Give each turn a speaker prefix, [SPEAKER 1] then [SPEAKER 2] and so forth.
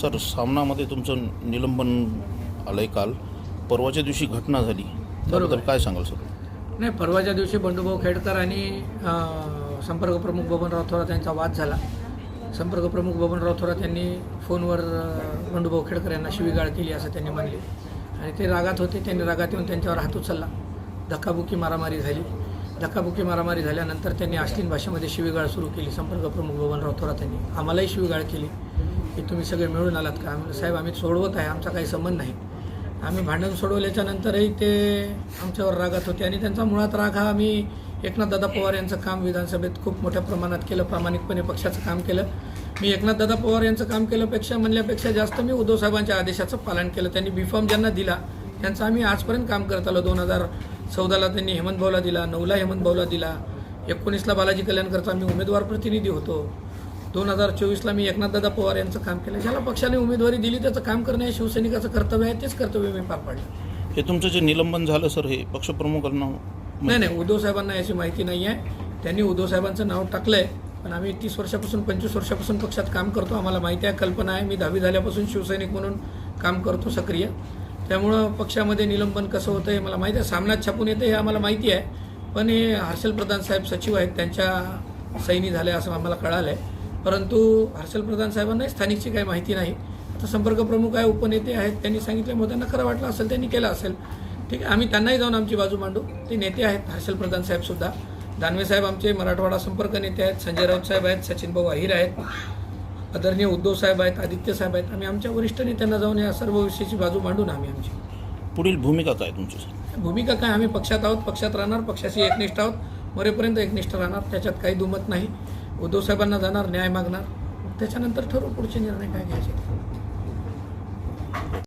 [SPEAKER 1] Sir सामनामध्ये तुमचं निलंबन आलंय काल. परवाच्या दिवशी घटना झाली. त्याबद्दल काय सांगाल सर?
[SPEAKER 2] नाही परवाच्या दिवशी बंडूभाऊ खेडकर आणि संपर्क प्रमुख बबनराव थोरात यांचा वाद झाला. संपर्क प्रमुख बबनराव थोरात यांनी फोनवर बंडूभाऊ खेडकर यांना शिवीगाळ केली असं त्यांनी म्हणले. आणि ते रागात होते त्यांनी रागात येऊन त्यांच्यावर हात उचलला. धक्काबुक्की मारामारी झाली. धक्काबुक्की मारामारी झाल्यानंतर त्यांनी अश्लीन भाषेमध्ये शिवीगाळ सुरू केली संपर्क प्रमुख बबनराव थोरात यांनी आम्हालाही शिवीगाळ केली. की तुम्ही सगळे मिळून आलात का? आम्ही साहेब आम्ही सोडवत आहे आमचा काही संबंध नाही. आम्ही भांडण सोडवल्याच्या नंतरही ते आमच्यावर रागात होते आणि त्यांचा मुळात राग हा आम्ही एकनाथदादा पवार यांचं काम विधानसभेत खूप मोठ्या प्रमाणात केलं प्रामाणिकपणे पक्षाचं काम केलं. मी एकनाथदादा पवार यांचं काम केल्यापेक्षा म्हणल्यापेक्षा जास्त मी उद्धव साहेबांच्या आदेशाचं पालन केलं. त्यांनी बीफॉर्म ज्यांना दिला त्यांचं आम्ही आजपर्यंत काम करत आलो. दोन हजार चौदाला त्यांनी हेमंत भाऊला दिला नऊला हेमंत भाऊला दिला. एकोणीसला बालाजी कल्याणकरचा आम्ही उमेदवार प्रतिनिधी होतो. दोन हजार चोवीसला मी एकनाथदादा पवार यांचं काम केलं. ज्याला पक्षाने उमेदवारी दिली त्याचं काम करणे हे शिवसैनिकाचं कर्तव्य आहे तेच कर्तव्य मी पार पाडलं.
[SPEAKER 1] हे तुमचं जे निलंबन झालं सर हे पक्षप्रमुखांना
[SPEAKER 2] नाही नाही उद्धव साहेबांना याची माहिती नाही आहे. त्यांनी उद्धव साहेबांचं नाव टाकलं आहे पण आम्ही तीस वर्षापासून पंचवीस वर्षापासून पक्षात काम करतो आम्हाला माहिती आहे कल्पना आहे. मी दहावी झाल्यापासून शिवसैनिक म्हणून काम करतो सक्रिय. त्यामुळं पक्षामध्ये निलंबन कसं होतं हे मला माहिती आहे. सामन्यात छापून येतं हे आम्हाला माहिती आहे. पण हे हर्षल प्रधान साहेब सचिव आहेत त्यांच्या सैनी झाल्या असं आम्हाला कळालं आहे परंतु हर्षल प्रधान साहेबांनाही स्थानिकची काही माहिती नाही. आता संपर्क प्रमुख आहे उपनेते आहेत त्यांनी सांगितल्यामुळे त्यांना खरं वाटलं असेल त्यांनी केलं असेल. ठीक आहे आम्ही त्यांनाही जाऊन आमची बाजू मांडू. ते नेते आहेत हर्षल प्रधान साहेब सुद्धा. दानवे साहेब आमचे मराठवाडा संपर्क नेते आहेत संजय राऊत साहेब आहेत सचिन भाऊ अहिर आहेत आदरणीय उद्धव साहेब आहेत आदित्य साहेब आहेत. आम्ही आमच्या वरिष्ठ नेत्यांना जाऊन या सर्व विषयाची बाजू मांडून आम्ही आमची.
[SPEAKER 1] पुढील भूमिका काय तुमची
[SPEAKER 2] भूमिका काय? आम्ही पक्षात आहोत पक्षात राहणार पक्षाशी एकनिष्ठ आहोत. मरेपर्यंत एकनिष्ठ राहणार त्याच्यात काही दुमत नाही. उद्धव साहेबांना जाणार न्याय मागणार. त्याच्यानंतर ठरवू पुढचे निर्णय काय घ्यायचे.